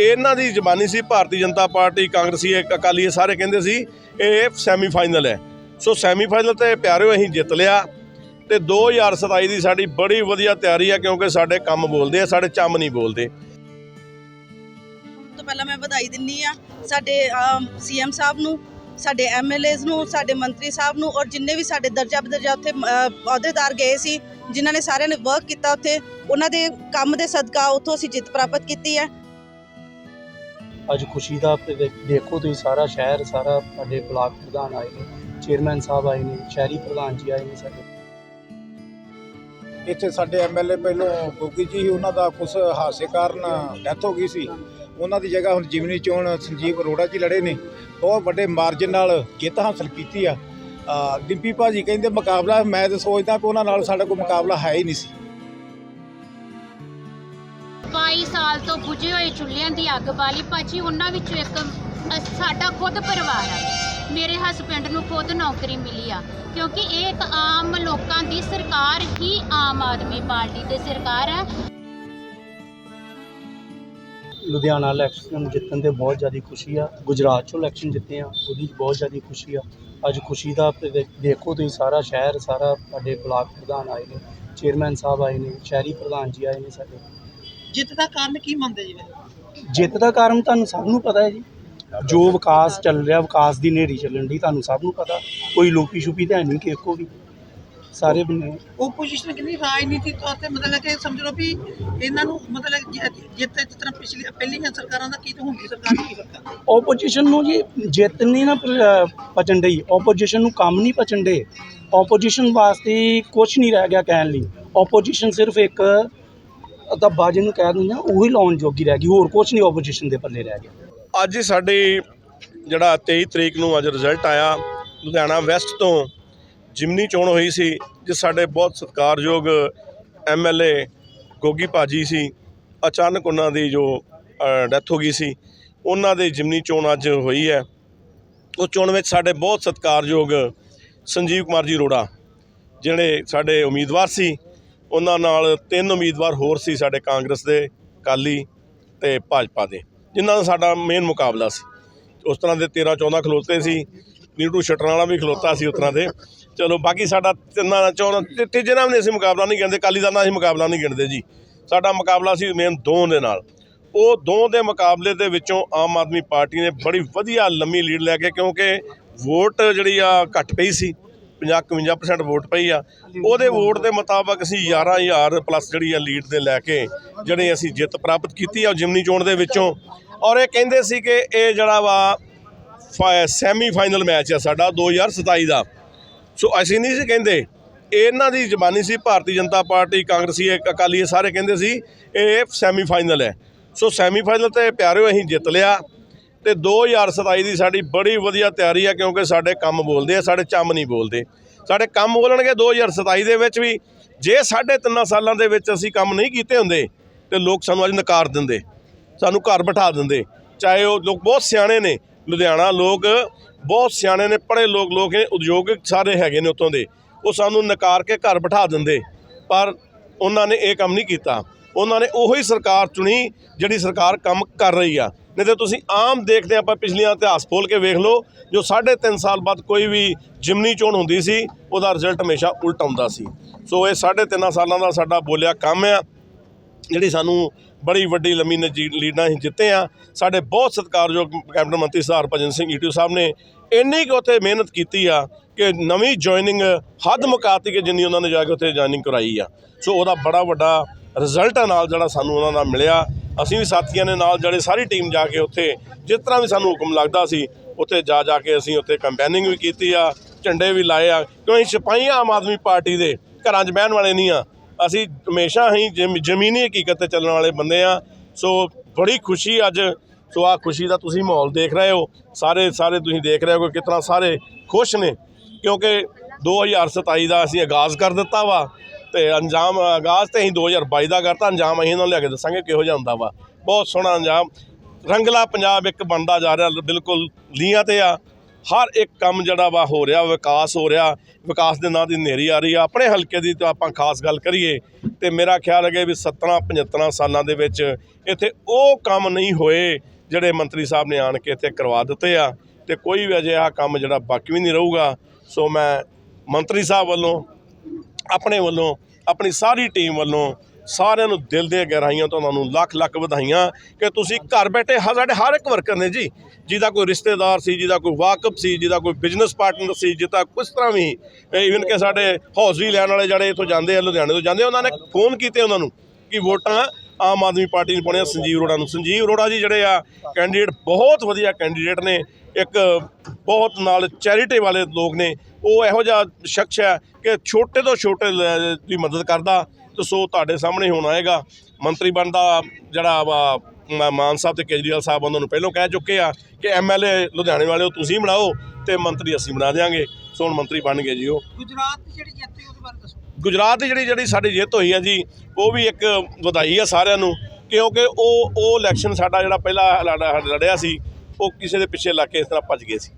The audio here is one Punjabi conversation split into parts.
ਇਹਨਾਂ ਦੀ ਜ਼ਬਾਨੀ ਸੀ, ਭਾਰਤੀ ਜਨਤਾ ਪਾਰਟੀ, ਕਾਂਗਰਸੀ ਅਕਾਲੀ ਸਾਰੇ ਕਹਿੰਦੇ ਸੀ, ਇਹ ਸੈਮੀਫਾਈਨਲ ਹੈ। ਸੋ ਸੈਮੀਫਾਈਨਲ ਤੇ ਪਿਆਰਿਓ, ਅਸੀਂ ਜਿੱਤ ਲਿਆ ਤੇ 2027 ਦੀ ਸਾਡੀ ਬੜੀ ਵਧੀਆ ਤਿਆਰੀ ਹੈ, ਕਿਉਂਕਿ ਸਾਡੇ ਕੰਮ ਬੋਲਦੇ ਆ, ਸਾਡੇ ਚੰਮ ਨਹੀਂ ਬੋਲਦੇ। ਤੋਂ ਪਹਿਲਾਂ ਮੈਂ ਵਧਾਈ ਦਿੰਨੀ ਆ ਸਾਡੇ ਸੀਐਮ ਸਾਹਿਬ ਨੂੰ, ਸਾਡੇ ਐਮਐਲਏਜ਼ ਨੂੰ, ਸਾਡੇ ਮੰਤਰੀ ਸਾਹਿਬ ਨੂੰ ਔਰ ਜਿੰਨੇ ਵੀ ਸਾਡੇ ਦਰਜਾ ਬਦਰਜਾ ਉੱਥੇ ਅਹੁਦੇਦਾਰ ਗਏ ਸੀ, ਜਿਨ੍ਹਾਂ ਨੇ ਸਾਰਿਆਂ ਨੇ ਵਰਕ ਕੀਤਾ ਉੱਥੇ, ਉਹਨਾਂ ਦੇ ਕੰਮ ਦੇ ਸਦਕਾ ਉੱਥੋਂ ਅਸੀਂ ਜਿੱਤ ਪ੍ਰਾਪਤ ਕੀਤੀ ਹੈ। ਅੱਜ ਖੁਸ਼ੀ ਦਾ ਦੇਖੋ ਤੁਸੀਂ ਸਾਰਾ ਸ਼ਹਿਰ ਸਾਰਾ ਸਾਡੇ ਬਲਾਕ ਪ੍ਰਧਾਨ ਆਏ ਨੇ ਚੇਅਰਮੈਨ ਸਾਹਿਬ ਆਏ ਨੇ ਸ਼ਹਿਰੀ ਪ੍ਰਧਾਨ ਜੀ ਆਏ ਨੇ ਸਾਡੇ। ਇੱਥੇ ਸਾਡੇ ਐਮਐਲਏ ਪਹਿਲੋਂ ਗੋਗੀ ਜੀ ਉਹਨਾਂ ਦਾ ਕੁਝ ਹਾਸੇ ਕਾਰਨ ਡੈਥ ਹੋ ਗਈ ਸੀ। ਉਹਨਾਂ ਦੀ ਜਗ੍ਹਾ ਹੁਣ ਜਿਮਨੀ ਚੋਣ ਸੰਜੀਵ ਅਰੋੜਾ ਜੀ ਲੜੇ ਨੇ। ਬਹੁਤ ਵੱਡੇ ਮਾਰਜਨ ਨਾਲ ਜਿੱਤ ਹਾਸਲ ਕੀਤੀ ਆ। ਅ, ਡਿੰਪੀ ਭਾਜੀ ਕਹਿੰਦੇ ਮੁਕਾਬਲਾ ਮੈਂ ਤਾਂ ਸੋਚਦਾ ਕਿ ਉਹਨਾਂ ਨਾਲ ਸਾਡਾ ਕੋਈ ਮੁਕਾਬਲਾ ਹੈ ਹੀ ਨਹੀਂ ਸੀ। 22 ਸਾਲ ਤੋਂ ਬੁਝੇ ਹੋਏ ਚੁੱਲ੍ਹਿਆਂ ਦੀ ਅੱਗ ਬਾਲੀ ਭਾਜੀ ਉਹਨਾਂ ਵਿੱਚੋਂ ਇੱਕ ਅ- ਸਾਡਾ ਖੁਦ ਪਰਿਵਾਰ ਆ। ਮੇਰੇ ਹਸਬੰਡ ਨੂੰ ਖੁਦ ਨੌਕਰੀ ਮਿਲੀ ਆ, ਕਿਉਂਕਿ ਇਹ ਇੱਕ ਆਮ ਲੋਕਾਂ ਦੀ ਸਰਕਾਰ ਹੀ ਆਮ ਆਦਮੀ ਪਾਰਟੀ ਦੀ ਸਰਕਾਰ ਹੈ। ਲੁਧਿਆਣਾ ਇਲੈਕਸ਼ਨ ਜਿੱਤਣ ਤੇ ਬਹੁਤ ਜ਼ਿਆਦਾ ਖੁਸ਼ੀ ਆ। ਗੁਜਰਾਤ ਚੋਂ ਇਲੈਕਸ਼ਨ ਜਿੱਤੇ ਆ, ਉਹਦੀ ਬਹੁਤ ਜ਼ਿਆਦਾ ਖੁਸ਼ੀ ਆ। ਅੱਜ ਖੁਸ਼ੀ ਦਾ ਤੇ ਦੇ- ਦੇਖੋ ਤੁਸੀਂ, ਸਾਰਾ ਸ਼ਹਿਰ, ਸਾਰਾ ਸਾਡੇ ਬਲਾਕ ਪ੍ਰਧਾਨ ਆਏ ਨੇ ਚੇਅਰਮੈਨ ਸਾਹਿਬ ਆਏ ਨੇ, ਸ਼ਹਿਰੀ ਪ੍ਰਧਾਨ ਜੀ ਆਏ ਨੇ ਸਾਡੇ। ਜਿੱਤ ਦਾ ਕਾਰਨ ਕੀ ਮੰਨਦੇ ਜੀ? ਜਿੱਤ ਦਾ ਕਾਰਨ ਤੁਹਾਨੂੰ ਸਭ ਨੂੰ ਪਤਾ ਹੈ ਜੀ। ਜੋ ਵਿਕਾਸ ਚੱਲ ਰਿਹਾ ਵਿਕਾਸ ਦੀ ਨੇਰੀ ਚੱਲਣ ਦੀ ਤੁਹਾਨੂੰ ਸਭ ਨੂੰ ਪਤਾ। ਕੋਈ ਲੋਪੀ ਛੁਪੀ ਤਾਂ ਨਹੀਂ ਕਿ ਇੱਕੋ ਵੀ। ਸਾਰੇ ਬੰਨੇ ਓਪੋਜੀਸ਼ਨ ਕਿੰਨੀ ਰਾਜਨੀਤੀ ਤੌਰ ਤੇ ਮਤਲਬ ਕਿ ਸਮਝ ਲਓ ਵੀ ਇਹਨਾਂ ਨੂੰ ਮਤਲਬ ਜਿੱਤ ਜਿਸ ਤਰ੍ਹਾਂ ਪਿਛਲੀ ਪਹਿਲੀਆਂ ਸਰਕਾਰਾਂ ਦਾ ਕੀ ਤੇ ਹੁਣ ਦੀ ਸਰਕਾਰ ਕੀ ਫ਼ਰਕ ਓਪੋਜੀਸ਼ਨ ਨੂੰ ਜੀ ਜਿੱਤ ਨਹੀਂ ਨਾ ਪਚਣ ਡਈ। ਓਪੋਜੀਸ਼ਨ ਨੂੰ ਕੰਮ ਨਹੀਂ ਪਚਣ ਡੇ ਓਪੋਜੀਸ਼ਨ ਵਾਸਤੇ ਕੁਝ ਨਹੀਂ ਰਹਿ ਗਿਆ ਕਹਿਣ ਲਈ। ਓਪੋਜੀਸ਼ਨ ਸਿਰਫ ਇੱਕ ਦੱਬਾ ਜਿਹਨੂੰ ਕਹਿ ਦਿੰਦੇ ਆ, ਉਹੀ ਲਾਉਣ ਜੋਗੀ ਰਹਿ ਗਈ, ਹੋਰ ਕੁਝ ਨਹੀਂ ਓਪੋਜੀਸ਼ਨ ਦੇ ਪੱਲੇ ਰਹਿ ਗਿਆ। ਅੱਜ ਸਾਡੇ ਜਿਹੜਾ 23 ਤਰੀਕ ਨੂੰ ਅੱਜ ਰਿਜ਼ਲਟ ਆਇਆ, ਲੁਧਿਆਣਾ ਵੈਸਟ ਤੋਂ ਜਿਮਨੀ ਚੋਣ ਹੋਈ ਸੀ, ਜਿਸ ਸਾਡੇ ਬਹੁਤ ਸਤਿਕਾਰਯੋਗ ਐਮਐਲਏ ਗੋਗੀ ਭਾਜੀ ਸੀ, ਅਚਾਨਕ ਉਹਨਾਂ ਦੀ ਜੋ ਡੈਥ ਹੋ ਗਈ ਸੀ, ਉਹਨਾਂ ਦੇ ਜਿਮਨੀ ਚੋਣ ਅੱਜ ਹੋਈ ਹੈ। ਉਹ ਚੋਣ ਵਿੱਚ ਸਾਡੇ ਬਹੁਤ ਸਤਿਕਾਰਯੋਗ ਸੰਜੀਵ ਕੁਮਾਰ ਜੀ ਅਰੋੜਾ, ਜਿਹੜੇ ਸਾਡੇ ਉਮੀਦਵਾਰ ਸੀ ਉਹਨਾਂ ਨਾਲ ਤਿੰਨ ਉਮੀਦਵਾਰ ਹੋਰ ਸੀ ਸਾਡੇ ਕਾਂਗਰਸ ਦੇ ਕਾਲੀ ਤੇ ਭਾਜਪਾ ਦੇ, ਜਿਨ੍ਹਾਂ ਦਾ ਸਾਡਾ ਮੇਨ ਮੁਕਾਬਲਾ ਸੀ। ਉਸ ਤਰ੍ਹਾਂ ਦੇ 13 14 ਖਲੋਤੇ ਸੀ ਨੀਟੂ ਸ਼ਟਰ ਵਾਲਾ ਵੀ ਖਲੋਤਾ ਸੀ ਉਸ ਤਰ੍ਹਾਂ ਦੇ। ਚਲੋ ਬਾਕੀ ਸਾਡਾ ਤਿੰਨਾਂ ਦਾ ਚੋਣ ਤੀਜੇ ਨਾਲ ਵੀ ਅਸੀਂ ਮੁਕਾਬਲਾ ਨਹੀਂ ਗਿਣਦੇ ਕਾਲੀ ਦਾ ਨਾਲ ਅਸੀਂ ਮੁਕਾਬਲਾ ਨਹੀਂ ਗਿਣਦੇ ਜੀ। ਸਾਡਾ ਮੁਕਾਬਲਾ ਸੀ ਮੇਨ ਦੋ ਦੇ ਨਾਲ। ਉਹ ਦੋ ਦੇ ਮੁਕਾਬਲੇ ਦੇ ਵਿੱਚੋਂ ਆਮ ਆਦਮੀ ਪਾਰਟੀ ਨੇ ਬੜੀ ਵਧੀਆ ਲੰਮੀ ਲੀਡ ਲੈ ਕੇ, ਕਿਉਂਕਿ ਵੋਟ ਜਿਹੜੀ ਆ ਘੱਟ ਪਈ ਸੀ। 50 51% ਵੋਟ ਪਈ ਆ। ਉਹਦੇ ਵੋਟ ਦੇ ਮੁਤਾਬਕ ਅਸੀਂ 11000 ਪਲੱਸ ਜਿਹੜੀ ਆ ਲੀਡ ਦੇ ਲੈ ਕੇ ਜਿਹੜੇ ਅਸੀਂ ਜਿੱਤ ਪ੍ਰਾਪਤ ਕੀਤੀ ਆ ਜਿਮਨੀ ਚੋਣ ਦੇ ਵਿੱਚੋਂ। ਔਰ ਇਹ ਕਹਿੰਦੇ ਸੀ ਕਿ ਇਹ ਜਿਹੜਾ ਵਾ ਸੈਮੀ ਫਾਈਨਲ ਮੈਚ ਆ ਸਾਡਾ 2027 ਦਾ। ਸੋ ਅਸੀਂ ਨਹੀਂ ਸੀ ਕਹਿੰਦੇ। ਇਹਨਾਂ ਦੀ ਜ਼ਬਾਨੀ ਸੀ, ਭਾਰਤੀ ਜਨਤਾ ਪਾਰਟੀ, ਕਾਂਗਰਸੀ ਅਕਾਲੀ ਸਾਰੇ ਕਹਿੰਦੇ ਸੀ, ਇਹ ਸੈਮੀ ਫਾਈਨਲ ਹੈ। ਸੋ ਸੈਮੀ ਫਾਈਨਲ ਤੇ ਪਿਆਰਿਓ ਅਸੀਂ ਜਿੱਤ ਲਿਆ। ਤੇ 2027 ਦੀ ਸਾਡੀ ਬੜੀ ਵਧੀਆ ਤਿਆਰੀ ਆ ਕਿਉਂਕਿ ਸਾਡੇ ਕੰਮ ਬੋਲਦੇ ਆ, ਸਾਡੇ ਚੰਮ ਨਹੀਂ ਬੋਲਦੇ। ਸਾਡੇ ਕੰਮ ਬੋਲਣਗੇ 2027 ਦੇ ਵਿੱਚ ਵੀ, ਜੇ ਸਾਢੇ ਤਿੰਨਾਂ ਸਾਲਾਂ ਦੇ ਵਿੱਚ ਅਸੀਂ ਕੰਮ ਨਹੀਂ ਕੀਤੇ ਹੁੰਦੇ, ਤੇ ਲੋਕ ਸਾਨੂੰ ਅੱਜ ਨਕਾਰ ਦਿੰਦੇ, ਸਾਨੂੰ ਘਰ ਬਿਠਾ ਦਿੰਦੇ। ਚਾਹੇ ਉਹ ਲੋਕ ਬਹੁਤ ਸਿਆਣੇ ਨੇ, ਲੁਧਿਆਣਾ ਲੋਕ ਬਹੁਤ ਸਿਆਣੇ ਨੇ, ਪੜ੍ਹੇ ਲੋਕ ਲੋਕ ਨੇ ਉਦਯੋਗਿਕ ਸਾਰੇ ਹੈਗੇ ਨੇ ਉੱਥੋਂ ਦੇ। ਉਹ ਸਾਨੂੰ ਨਕਾਰ ਕੇ ਘਰ ਬਿਠਾ ਦਿੰਦੇ, ਪਰ ਉਹਨਾਂ ਨੇ ਇਹ ਕੰਮ ਨਹੀਂ ਕੀਤਾ। ਉਹਨਾਂ ਨੇ ਉਹੀ ਸਰਕਾਰ ਚੁਣੀ, ਜਿਹੜੀ ਸਰਕਾਰ ਕੰਮ ਕਰ ਰਹੀ ਆ। ਨਹੀਂ ਤੇ ਤੁਸੀਂ ਆਮ ਦੇਖਦੇ ਆਪਾਂ ਪਿਛਲੀਆਂ ਇਤਿਹਾਸ ਖੋਲ ਕੇ ਵੇਖ ਲਓ, ਜੋ ਸਾਢੇ ਤਿੰਨ ਸਾਲ ਬਾਅਦ ਕੋਈ ਵੀ ਜਿਮਨੀ ਚੋਣ ਹੁੰਦੀ ਸੀ, ਉਹਦਾ ਰਿਜ਼ਲਟ ਹਮੇਸ਼ਾ ਉਲਟ ਆਉਂਦਾ ਸੀ। ਸੋ ਇਹ ਸਾਢੇ ਤਿੰਨਾਂ ਸਾਲਾਂ ਦਾ ਸਾਡਾ ਬੋਲਿਆ ਕੰਮ ਆ, ਜਿਹੜੀ ਸਾਨੂੰ ਬੜੀ ਵੱਡੀ ਲੰਮੀ ਨਜੀ ਲੀਡਾਂ ਅਸੀਂ ਜਿੱਤੇ ਆ। ਸਾਡੇ ਬਹੁਤ ਸਤਿਕਾਰਯੋਗ ਕੈਬਨਿਟ ਮੰਤਰੀ ਸਰਦਾਰ ਭਜਨ ਸਿੰਘ ਈਟੂ ਸਾਹਿਬ ਨੇ ਇੰਨੀ ਕੁ ਉੱਥੇ ਮਿਹਨਤ ਕੀਤੀ ਆ ਕਿ ਨਵੀਂ ਜੁਆਇਨਿੰਗ ਹੱਦ ਮੁਕਾਤੀ ਕਿ ਜਿੰਨੀ ਉਹਨਾਂ ਨੇ ਜਾ ਕੇ ਉੱਥੇ ਜੁਆਇਨਿੰਗ ਕਰਾਈ ਆ। ਸੋ ਉਹਦਾ ਬੜਾ ਵੱਡਾ ਰਿਜ਼ਲਟ ਨਾਲ ਜਿਹੜਾ ਸਾਨੂੰ ਉਹਨਾਂ ਦਾ ਮਿਲਿਆ। ਅਸੀਂ ਵੀ ਸਾਥੀਆਂ ਨੇ ਨਾਲ ਜਿਹੜੇ ਸਾਰੀ ਟੀਮ ਜਾ ਕੇ ਉੱਥੇ, ਜਿਸ ਤਰ੍ਹਾਂ ਵੀ ਸਾਨੂੰ ਹੁਕਮ ਲੱਗਦਾ ਸੀ, ਉੱਥੇ ਜਾ ਜਾ ਕੇ ਅਸੀਂ ਉੱਥੇ ਕੰਪੇਨਿੰਗ ਵੀ ਕੀਤੀ ਆ, ਝੰਡੇ ਵੀ ਲਾਏ ਆ, ਕਿਉਂ ਅਸੀਂ ਸਿਪਾਹੀ ਆਮ ਆਦਮੀ ਪਾਰਟੀ ਦੇ ਘਰਾਂ 'ਚ ਬਹਿਣ ਵਾਲੇ ਨਹੀਂ ਆ। ਅਸੀਂ ਹਮੇਸ਼ਾ ਹੀ ਜ਼ਮ- ਜ਼ਮੀਨੀ ਹਕੀਕਤ ਤੇ ਚੱਲਣ ਵਾਲੇ ਬੰਦੇ ਆ। ਸੋ ਬੜੀ ਖੁਸ਼ੀ ਅੱਜ, ਸੋ ਆ ਖੁਸ਼ੀ ਦਾ ਤੁਸੀਂ ਮਾਹੌਲ ਦੇਖ ਰਹੇ ਹੋ। ਸਾਰੇ ਸਾਰੇ ਤੁਸੀਂ ਦੇਖ ਰਹੇ ਹੋ ਕਿ ਕਿਤਨਾ ਸਾਰੇ ਖੁਸ਼ ਨੇ, ਕਿਉਂਕਿ 2027 ਦਾ ਅਸੀਂ ਆਗਾਜ਼ ਕਰ ਦਿੱਤਾ ਵਾ। ਤੇ ਅੰਜਾਮ ਆਗਾਜ਼ ਤੇ ਅਸੀਂ 2022 ਦਾ ਕਰਤਾ, ਅੰਜਾਮ ਅਸੀਂ ਇਹਨਾਂ ਨੂੰ ਲਿਆ ਕੇ ਦੱਸਾਂਗੇ ਕਿਹੋ ਜਿਹਾ ਹੁੰਦਾ ਵਾ। ਬਹੁਤ ਸੋਹਣਾ ਅੰਜਾਮ। ਰੰਗਲਾ ਪੰਜਾਬ ਇੱਕ ਬਣਦਾ ਜਾ ਰਿਹਾ, ਬਿਲਕੁਲ ਲੀਆਂ ਤੇ ਆ। ਹਰ ਇੱਕ ਕੰਮ ਜਿਹੜਾ ਵਾ ਹੋ ਰਿਹਾ, ਵਿਕਾਸ ਹੋ ਰਿਹਾ। ਵਿਕਾਸ ਦੇ ਨਾਂ ਦੀ ਹਨੇਰੀ ਆ ਰਹੀ ਆ। ਆਪਣੇ ਹਲਕੇ ਦੀ ਤਾਂ ਆਪਾਂ ਖਾਸ ਗੱਲ ਕਰੀਏ, ਤੇ ਮੇਰਾ ਖਿਆਲ ਹੈ ਕਿ ਵੀ 17 75 ਸਾਲਾਂ ਦੇ ਵਿੱਚ ਇੱਥੇ ਉਹ ਕੰਮ ਨਹੀਂ ਹੋਏ ਜਿਹੜੇ ਮੰਤਰੀ ਸਾਹਿਬ ਨੇ ਆਣ ਕੇ ਇੱਥੇ ਕਰਵਾ ਦਿੱਤੇ ਆ। ਤੇ ਕੋਈ ਵੀ ਅਜਿਹਾ ਕੰਮ ਜਿਹੜਾ ਬਾਕੀ ਵੀ ਨਹੀਂ ਰਹੂਗਾ। ਸੋ ਮੈਂ ਮੰਤਰੀ ਸਾਹਿਬ ਵੱਲੋਂ ਆਪਣੇ ਵੱਲੋਂ ਆਪਣੀ ਸਾਰੀ ਟੀਮ ਵੱਲੋਂ ਸਾਰਿਆਂ ਨੂੰ ਦਿਲ ਦੀਆਂ ਗਹਿਰਾਈਆਂ ਤੋਂ ਉਹਨਾਂ ਨੂੰ ਲੱਖ ਲੱਖ ਵਧਾਈਆਂ ਕਿ ਤੁਸੀਂ ਘਰ ਬੈਠੇ ਹ- ਸਾਡੇ ਹਰ ਇੱਕ ਵਰਕਰ ਨੇ ਜੀ ਜਿਹਦਾ ਕੋਈ ਰਿਸ਼ਤੇਦਾਰ ਸੀ ਜਿਹਦਾ ਕੋਈ ਵਾਕਫ ਸੀ ਜਿਹਦਾ ਕੋਈ ਬਿਜ਼ਨਸ ਪਾਰਟਨਰ ਸੀ ਜਿਹਦਾ ਕਿਸ ਤਰ੍ਹਾਂ ਵੀ ਇਵਨ ਕਿ ਸਾਡੇ ਹੌਸਰੀ ਲੈਣ ਵਾਲੇ ਜਿਹੜੇ ਇੱਥੋਂ ਜਾਂਦੇ ਆ ਲੁਧਿਆਣੇ ਤੋਂ ਜਾਂਦੇ ਆ, ਉਹਨਾਂ ਨੇ ਫੋਨ ਕੀਤੇ ਉਹਨਾਂ ਨੂੰ ਕਿ ਵੋਟਾਂ ਆਮ ਆਦਮੀ ਪਾਰਟੀ ਨੂੰ ਪਾਉਣੀਆਂ ਸੰਜੀਵ ਅਰੋੜਾ ਨੂੰ। ਸੰਜੀਵ ਅਰੋੜਾ ਜੀ ਜਿਹੜੇ ਆ ਕੈਂਡੀਡੇਟ ਬਹੁਤ ਵਧੀਆ ਕੈਂਡੀਡੇਟ ਨੇ ਇੱਕ ਬਹੁਤ ਨਾਲ ਚੈਰਿਟੀ ਵਾਲੇ ਲੋਕ ਨੇ ਉਹ ਇਹੋ ਜਿਹਾ ਸ਼ਖਸ ਹੈ ਕਿ ਛੋਟੇ ਤੋਂ ਛੋਟੇ ਦੀ ਮਦਦ ਕਰਦਾ ਤੇ ਸੋ ਤੁਹਾਡੇ ਸਾਹਮਣੇ ਹੁਣ ਆਏਗਾ। ਮੰਤਰੀ ਬਣਦਾ ਜਿਹੜਾ ਵਾ ਮਾਨ ਸਾਹਿਬ ਤੇ ਕੇਜਰੀਵਾਲ ਸਾਹਿਬ ਉਹਨਾਂ ਨੂੰ ਪਹਿਲਾਂ ਕਹਿ ਚੁੱਕੇ ਆ ਕਿ ਐਮਐਲਏ ਲੁਧਿਆਣੇ ਵਾਲੇ ਉਹ ਤੁਸੀਂ ਬਣਾਓ ਤੇ ਮੰਤਰੀ ਅਸੀਂ ਬਣਾ ਦਿਆਂਗੇ। ਸੋ ਹੁਣ ਮੰਤਰੀ ਬਣ ਗਏ ਜੀ ਉਹ। ਗੁਜਰਾਤ ਦੀ ਜਿਹੜੀ ਜਿੱਤ ਹੋਈ ਉਹਦੇ ਬਾਰੇ ਦੱਸੋ। ਗੁਜਰਾਤ ਦੀ ਜਿਹੜੀ ਜਿਹੜੀ ਸਾਡੀ ਜਿੱਤ ਹੋਈ ਹੈ ਜੀ ਉਹ ਵੀ ਇੱਕ ਵਧਾਈ ਆ ਸਾਰਿਆਂ ਨੂੰ ਕਿਉਂਕਿ ਉਹ ਉਹ ਇਲੈਕਸ਼ਨ ਸਾਡਾ ਜਿਹੜਾ ਪਹਿਲਾ ਲੜ- ਲੜਿਆ ਸੀ ਉਹ ਕਿਸੇ ਦੇ ਪਿੱਛੇ ਲੱਗ ਕੇ ਇਸ ਤਰ੍ਹਾਂ ਭੱਜ ਗਏ ਸੀ।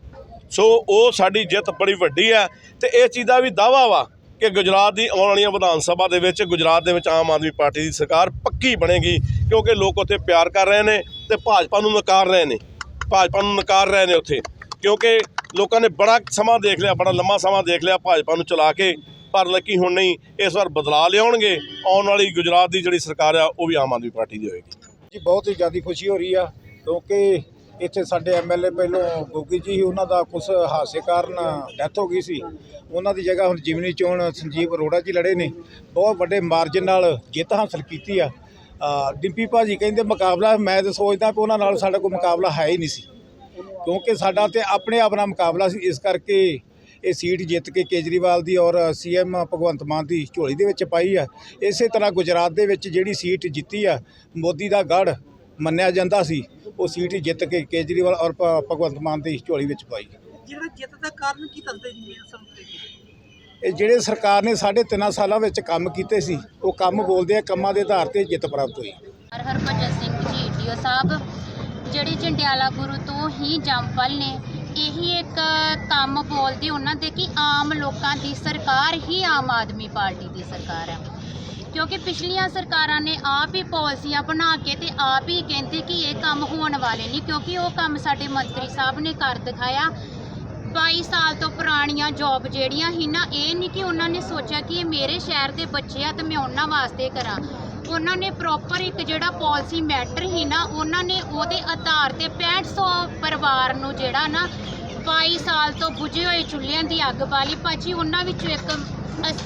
ਸੋ ਉਹ ਸਾਡੀ ਜਿੱਤ ਬੜੀ ਵੱਡੀ ਹੈ ਤੇ ਇਸ ਚੀਜ਼ ਦਾ ਵੀ ਦਾਵਾ ਵਾ ਕਿ ਗੁਜਰਾਤ ਦੀ ਆਉਣ ਵਾਲੀਆਂ ਵਿਧਾਨ ਸਭਾ ਦੇ ਵਿੱਚ ਗੁਜਰਾਤ ਦੇ ਵਿੱਚ ਆਮ ਆਦਮੀ ਪਾਰਟੀ ਦੀ ਸਰਕਾਰ ਪੱਕੀ ਬਣੇਗੀ ਕਿਉਂਕਿ ਲੋਕ ਉੱਥੇ ਪਿਆਰ ਕਰ ਰਹੇ ਨੇ ਤੇ ਭਾਜਪਾ ਨੂੰ ਨਕਾਰ ਰਹੇ ਨੇ। ਭਾਜਪਾ ਨੂੰ ਨਕਾਰ ਰਹੇ ਨੇ ਉੱਥੇ। ਕਿਉਂਕਿ ਲੋਕਾਂ ਨੇ ਬੜਾ ਸਮਾਂ ਦੇਖ ਲਿਆ, ਬੜਾ ਲੰਮਾ ਸਮਾਂ ਦੇਖ ਲਿਆ ਭਾਜਪਾ ਨੂੰ ਚਲਾ ਕੇ। ਪਰ ਲੱਕੀ ਹੁਣ ਨਹੀਂ, ਇਸ ਵਾਰ ਬਦਲਾ ਲਿਆਉਣਗੇ। ਆਉਣ ਵਾਲੀ ਗੁਜਰਾਤ ਦੀ ਜਿਹੜੀ ਸਰਕਾਰ ਆ, ਉਹ ਵੀ ਆਮ ਆਦਮੀ ਪਾਰਟੀ ਦੀ ਹੋਏਗੀ। ਜੀ, ਬਹੁਤ ਹੀ ਜ਼ਿਆਦਾ ਖੁਸ਼ੀ ਹੋ ਰਹੀ ਆ ਕਿਉਂਕਿ ਇੱਥੇ ਸਾਡੇ ਐਮਐਲਏ ਪਹਿਲੋਂ ਗੋਗੀ ਜੀ ਸੀ ਉਹਨਾਂ ਦਾ ਕੁਝ ਹਾਦਸੇ ਕਾਰਨ ਡੈਥ ਹੋ ਗਈ ਸੀ। ਉਹਨਾਂ ਦੀ ਜਗ੍ਹਾ ਹੁਣ ਜਿਮਨੀ ਚੋਣ ਸੰਜੀਵ ਅਰੋੜਾ ਜੀ ਲੜੇ ਨੇ। ਬਹੁਤ ਵੱਡੇ ਮਾਰਜਨ ਨਾਲ ਜਿੱਤ ਹਾਸਲ ਕੀਤੀ ਆ। ਅ, ਡਿੰਪੀ ਭਾਜੀ ਕਹਿੰਦੇ ਮੁਕਾਬਲਾ ਮੈਂ ਤਾਂ ਸੋਚਦਾ ਕਿ ਉਹਨਾਂ ਨਾਲ ਸਾਡਾ ਕੋਈ ਮੁਕਾਬਲਾ ਹੈ ਹੀ ਨਹੀਂ ਸੀ। ਕਿਉਂਕਿ ਸਾਡਾ ਤੇ ਆਪਣੇ ਆਪ ਨਾਲ ਮੁਕਾਬਲਾ ਸੀ ਇਸ ਕਰਕੇ ਇਹ ਸੀਟ ਜਿੱਤ ਕੇ ਕੇਜਰੀਵਾਲ ਦੀ ਔਰ ਸੀਐਮ ਭਗਵੰਤ ਮਾਨ ਦੀ ਝੋਲੀ ਦੇ ਵਿੱਚ ਪਾਈ ਆ। ਇਸੇ ਤਰ੍ਹਾਂ ਗੁਜਰਾਤ ਦੇ ਵਿੱਚ ਜਿਹੜੀ ਸੀਟ ਜਿੱਤੀ ਆ ਮੋਦੀ ਦਾ ਗੜ ਮੰਨਿਆ ਜਾਂਦਾ ਸੀ। ਉਹ ਸੀਟ ਜਿੱਤ ਕੇ ਕੇਜਰੀਵਾਲ ਔਰ ਭ- ਭਗਵੰਤ ਮਾਨ ਦੀ ਝੋਲੀ ਵਿੱਚ ਪਾਈ। ਜਿਹੜਾ ਜਿੱਤ ਦਾ ਕਾਰਨ ਕੀ ਦੱਸਦੇ ਜੀ ਸਮਝਦੇ ਇਹ ਜਿਹੜੇ ਸਰਕਾਰ ਨੇ ਸਾਢੇ ਤਿੰਨਾਂ ਸਾਲਾਂ ਵਿੱਚ ਕੰਮ ਕੀਤੇ ਸੀ ਉਹ ਕੰਮ ਬੋਲਦੇ ਆ ਕੰਮਾਂ ਦੇ ਆਧਾਰ ਤੇ ਜਿੱਤ ਪ੍ਰਾਪਤ ਹੋਈ। ਹਰ ਹਰਭਜਨ ਸਿੰਘ ਜੀ ਡੀਓ ਸਾਹਿਬ ਜਿਹੜੇ ਜੰਡਿਆਲਾ ਗੁਰੂ ਤੋਂ ਹੀ ਜੰਮਪਲ ਨੇ ਇਹੀ ਇੱਕ ਕੰਮ ਬੋਲਦੇ ਉਹਨਾਂ ਦੇ ਕਿ ਆਮ ਲੋਕਾਂ ਦੀ ਸਰਕਾਰ ਹੀ ਆਮ ਆਦਮੀ ਪਾਰਟੀ ਦੀ ਸਰਕਾਰ ਹੈ। ਕਿਉਂਕਿ ਪਿਛਲੀਆਂ ਸਰਕਾਰਾਂ ਨੇ ਆਪ ਹੀ ਪਾਲਿਸੀਆਂ ਬਣਾ ਕੇ ਤੇ ਆਪ ਹੀ ਕਹਿੰਦੇ ਕਿ ਇਹ ਕੰਮ ਹੋਣ ਵਾਲੇ ਨਹੀਂ, ਕਿਉਂਕਿ ਉਹ ਕੰਮ ਸਾਡੇ ਮੰਤਰੀ ਸਾਹਿਬ ਨੇ ਕਰ ਦਿਖਾਇਆ। 22 ਸਾਲ ਤੋਂ ਪੁਰਾਣੀਆਂ ਜੌਬ ਜਿਹੜੀਆਂ ਸੀ ਨਾ, ਇਹ ਨਹੀਂ ਕਿ ਉਹਨਾਂ ਨੇ ਸੋਚਿਆ ਕਿ ਇਹ ਮੇਰੇ ਸ਼ਹਿਰ ਦੇ ਬੱਚੇ ਆ ਤੇ ਮੈਂ ਉਹਨਾਂ ਵਾਸਤੇ ਕਰਾਂ। ਉਹਨਾਂ ਨੇ ਪ੍ਰੋਪਰ ਇੱਕ ਜਿਹੜਾ ਪਾਲਿਸੀ ਮੈਟਰ ਹੀ ਨਾ, ਉਹਨਾਂ ਨੇ ਉਹਦੇ ਆਧਾਰ ਤੇ 6500 ਪਰਿਵਾਰ ਨੂੰ ਜਿਹੜਾ ਨਾ 22 ਸਾਲ ਤੋਂ ਬੁਝੇ ਹੋਏ ਚੁੱਲ੍ਹਿਆਂ ਦੀ ਅੱਗ ਬਾਲੀ, ਭਾਜੀ ਉਹਨਾਂ ਵਿੱਚੋਂ ਇੱਕ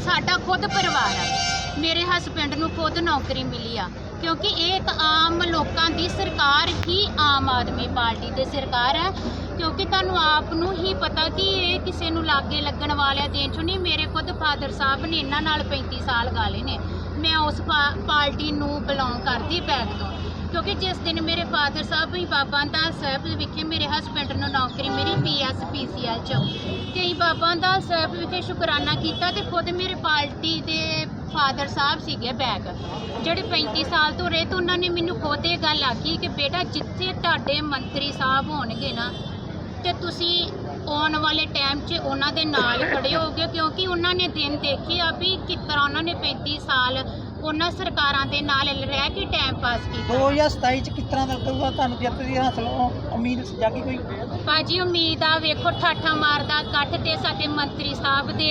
ਸਾਡਾ ਖੁਦ ਪਰਿਵਾਰ ਆ। ਮੇਰੇ ਹਸਬੈਂਡ ਨੂੰ ਖੁਦ ਨੌਕਰੀ ਮਿਲੀ ਆ। ਕਿਉਂਕਿ ਇਹ ਇੱਕ ਆਮ ਲੋਕਾਂ ਦੀ ਸਰਕਾਰ ਹੀ ਆਮ ਆਦਮੀ ਪਾਰਟੀ ਦੀ ਸਰਕਾਰ ਹੈ। ਕਿਉਂਕਿ ਤੁਹਾਨੂੰ ਆਪ ਨੂੰ ਹੀ ਪਤਾ ਕਿ ਇਹ ਕਿਸੇ ਨੂੰ ਲਾਗੇ ਲੱਗਣ ਵਾਲਿਆ ਦੇਣ ਚੋਂ ਨਹੀਂ, ਮੇਰੇ ਖੁਦ ਫਾਦਰ ਸਾਹਿਬ ਨੇ ਇਹਨਾਂ ਨਾਲ 35 ਸਾਲ ਗਾਲੇ ਨੇ। ਮੈਂ ਉਸ ਪਾ- ਪਾਰਟੀ ਨੂੰ ਬਿਲੋਂਗ ਕਰਦੀ ਬੈਕ ਤੋਂ। ਕਿਉਂਕਿ ਜਿਸ ਦਿਨ ਮੇਰੇ ਫਾਦਰ ਸਾਹਿਬ ਵੀ ਬਾਬਾ ਦਾ ਸਾਹਿਬ ਵਿਖੇ ਮੇਰੇ ਹਸਬੈਂਡ ਨੂੰ ਨੌਕਰੀ ਮੇਰੀ ਪੀਐਸ ਪੀਸੀਐਲ ਚ। ਤੇ ਬਾਬਾ ਦਾ ਸਾਹਿਬ ਵਿਖੇ ਸ਼ੁਕਰਾਨਾ ਕੀਤਾ ਤੇ ਖੁਦ ਮੇਰੇ ਪਾਰਟੀ ਦੇ ਫਾਦਰ ਸਾਹਿਬ ਸੀਗੇ ਬੈਕ ਜਿਹੜੇ 35 ਸਾਲ ਤੋਂ ਰਹੇ ਤੇ ਉਹਨਾਂ ਨੇ ਮੈਨੂੰ ਖੁਦ ਇਹ ਗੱਲ ਆਖੀ ਕਿ ਬੇਟਾ ਜਿੱਥੇ ਤੁਹਾਡੇ ਮੰਤਰੀ ਸਾਹਿਬ ਹੋਣਗੇ ਨਾ ਤੇ ਤੁਸੀਂ ਆਉਣ ਵਾਲੇ ਟਾਈਮ 'ਚ ਉਹਨਾਂ ਦੇ ਨਾਲ ਖੜੇ ਹੋਗੇ ਕਿਉਂਕਿ ਉਹਨਾਂ ਨੇ ਦਿਨ ਦੇਖੇ ਆ ਵੀ ਕਿਸ ਤਰ੍ਹਾਂ ਉਹਨਾਂ ਨੇ 35 ਸਾਲ ਉਹਨਾਂ ਸਰਕਾਰਾਂ ਦੇ ਨਾਲ ਰਹਿ ਕੇ ਟਾਈਮ ਪਾਸ ਕੀਤਾ। 2027 ਚ ਕਿਸ ਤਰ੍ਹਾਂ ਦਾ ਲੱਗੂਗਾ ਤੁਹਾਨੂੰ ਜਿੱਤ ਦੀ ਹਾਸਲ ਉਮੀਦ ਜਾਗੀ ਕੋਈ? ਭਾਜੀ ਉਮੀਦ ਆ ਵੇਖੋ ਠਾਠਾ ਮਾਰਦਾ ਕੱਟ ਤੇ ਸਾਡੇ ਮੰਤਰੀ ਸਾਹਿਬ ਦੇ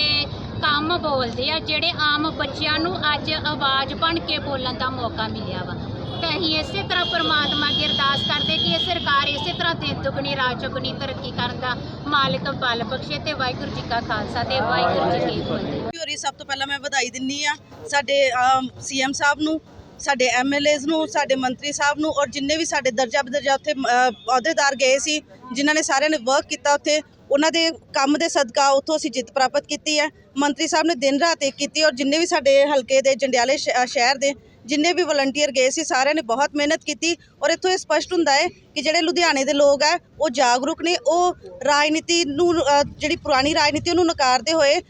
ਕੰਮ ਬੋਲਦੇ ਆ, ਜਿਹੜੇ ਆਮ ਬੱਚਿਆਂ ਨੂੰ ਅੱਜ ਆਵਾਜ਼ ਬਣ ਕੇ ਬੋਲਣ ਦਾ ਮੌਕਾ ਮਿਲਿਆ ਵਾ। ਤਾਂ ਅਸੀਂ ਇਸੇ ਤਰ੍ਹਾਂ ਪਰਮਾਤਮਾ ਅੱਗੇ ਅਰਦਾਸ ਕਰਦੇ ਕਿ ਇਹ ਸਰਕਾਰ ਇਸੇ ਤਰ੍ਹਾਂ ਦਿਨ ਦੁਗਣੀ ਰਾਤ ਚੌਗੁਣੀ ਤਰੱਕੀ ਕਰਨ ਦਾ ਮਾਲਕ ਬਲ ਬਖਸ਼ੇ ਤੇ ਵਾਹਿਗੁਰੂ ਜੀ ਕਾ ਖਾਲਸਾ ਤੇ ਵਾਹਿਗੁਰੂ ਜੀ ਕੀ ਫਤਿਹ। ਸਭ ਤੋਂ ਪਹਿਲਾਂ ਮੈਂ ਵਧਾਈ ਦਿੰਨੀ ਆ ਸਾਡੇ ਸੀਐਮ ਸਾਹਿਬ ਨੂੰ ਸਾਡੇ ਐਮਐਲਏਜ਼ ਨੂੰ, ਸਾਡੇ ਮੰਤਰੀ ਸਾਹਿਬ ਨੂੰ ਔਰ ਜਿੰਨੇ ਵੀ ਸਾਡੇ ਦਰਜਾ ਬਦਰਜਾ ਉੱਥੇ ਅਹੁਦੇਦਾਰ ਗਏ ਸੀ, ਜਿਨ੍ਹਾਂ ਨੇ ਸਾਰਿਆਂ ਨੇ ਵਰਕ ਕੀਤਾ ਉੱਥੇ, ਉਹਨਾਂ ਦੇ ਕੰਮ ਦੇ ਸਦਕਾ ਉੱਥੋਂ ਅਸੀਂ ਜਿੱਤ ਪ੍ਰਾਪਤ ਕੀਤੀ ਹੈ। ਮੰਤਰੀ ਸਾਹਿਬ ਨੇ ਦਿਨ ਰਾਤ ਇੱਕ ਕੀਤੀ ਔਰ ਜਿੰਨੇ ਵੀ ਸਾਡੇ ਹਲਕੇ ਦੇ, ਜੰਡਿਆਲੇ ਸ਼ਹਿਰ ਦੇ, ਜਿੰਨੇ ਵੀ ਵਲੰਟੀਅਰ ਗਏ ਸੀ, ਸਾਰਿਆਂ ਨੇ ਬਹੁਤ ਮਿਹਨਤ ਕੀਤੀ ਔਰ ਇੱਥੋਂ ਇਹ ਸਪਸ਼ਟ ਹੁੰਦਾ ਹੈ ਕਿ ਜਿਹੜੇ ਲੁਧਿਆਣੇ ਦੇ ਲੋਕ ਹੈ, ਉਹ ਜਾਗਰੂਕ ਨੇ, ਉਹ ਰਾਜਨੀਤੀ ਨੂੰ ਜਿਹੜੀ ਪੁਰਾਣੀ ਰਾਜਨੀਤੀ ਉਹਨੂੰ ਨਕਾਰਦੇ ਹੋਏ